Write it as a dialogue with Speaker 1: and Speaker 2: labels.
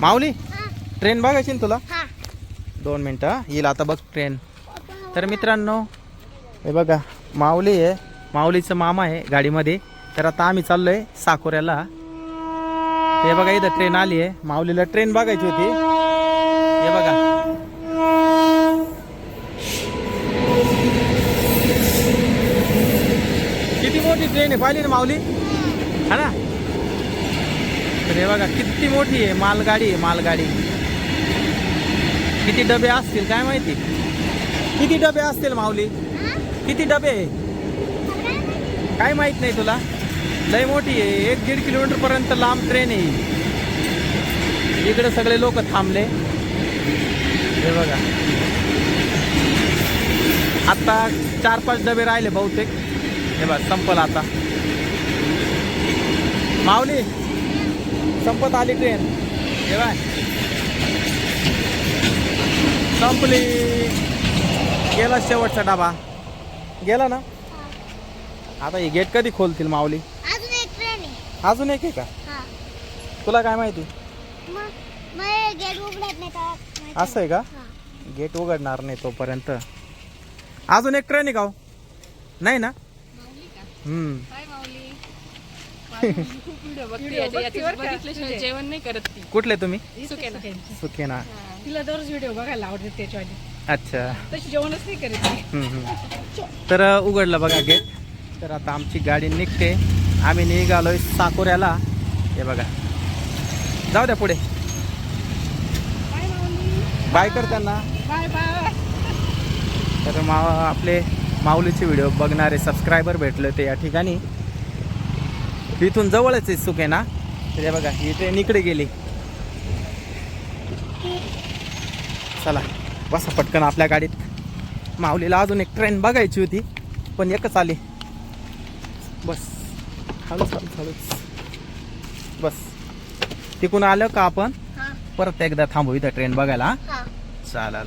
Speaker 1: माऊली train बघायची ना तुला? दोन मिनटं. येईल आता बघ ट्रेन तर मित्रांनो हे बघा माऊली आहे. माऊलीचं मामा आहे गाडीमध्ये. तर आता आम्ही चाललोय साकोऱ्याला. हे बघा इथं ट्रेन आली आहे. माऊलीला ट्रेन बघायची होती. हे बघा. किती मोठी ट्रेन आहे पाहिली ना माऊली? हा ना? हे बघा किती मोठी आहे मालगाडी आहे मालगाडी. किती डबे असतील काय माहिती? किती डबे असतील माऊली? किती डबे काय माहीत नाही तुला? लय मोठी आहे एक दीड किलोमीटर पर्यंत लांब ट्रेन आहे इकडे सगळे लोक थांबले. हे बघा. आता चार पाच डबे राहिले बहुतेक. हे बघा संपल आता. माऊली संपत आली ट्रेन हे बाय संपली. गेला शेवटचा डबा. गेला ना? आता ही गेट कधी खोलतील माऊली?
Speaker 2: अजून एक ट्रेन आहे.
Speaker 1: अजून एक आहे का?
Speaker 2: हा.
Speaker 1: तुला काय माहिती?
Speaker 2: मग मग गेट उघडत नाही का माहिती
Speaker 1: असं आहे का?
Speaker 2: हा.
Speaker 1: गेट उघडणार नाही तोपर्यंत. अजून एक ट्रेन आहे का हो? नाही ना? हम्म.
Speaker 3: बघितल्याशिवाय जेवण नाही करत ती.
Speaker 1: कुठले तुम्ही?
Speaker 3: सुकेला
Speaker 1: सुखे ना
Speaker 3: तिला दररोज व्हिडिओ बघायला आवडते त्याच्यावाली.
Speaker 1: अच्छा.
Speaker 3: तशी जेवणच नाही करत ती.
Speaker 1: हम्म, हम्म. तर अ, उघडलं बघा गेट. तर आता आमची गाडी निघते. आम्ही निघालोय साकोऱ्याला. हे बघा. जाऊ द्या पुढे. बाय कर त्यांना.
Speaker 3: Bye bye.
Speaker 1: तर मा आपले माऊलीचे व्हिडिओ बघणारे सबस्क्रायबर भेटले ते या ठिकाणी. इथून जवळच आहे सुके ना? तर बघा ही ट्रेन इकडे गेली. चला बसा पटकन आपल्या गाडीत. माऊलीला अजून एक ट्रेन बघायची होती पण एकच आली. बस. हळूच हळूच हळूच बस. तिकून आलं का आपण? परत एकदा थांबू इथं ट्रेन बघायला चालेल.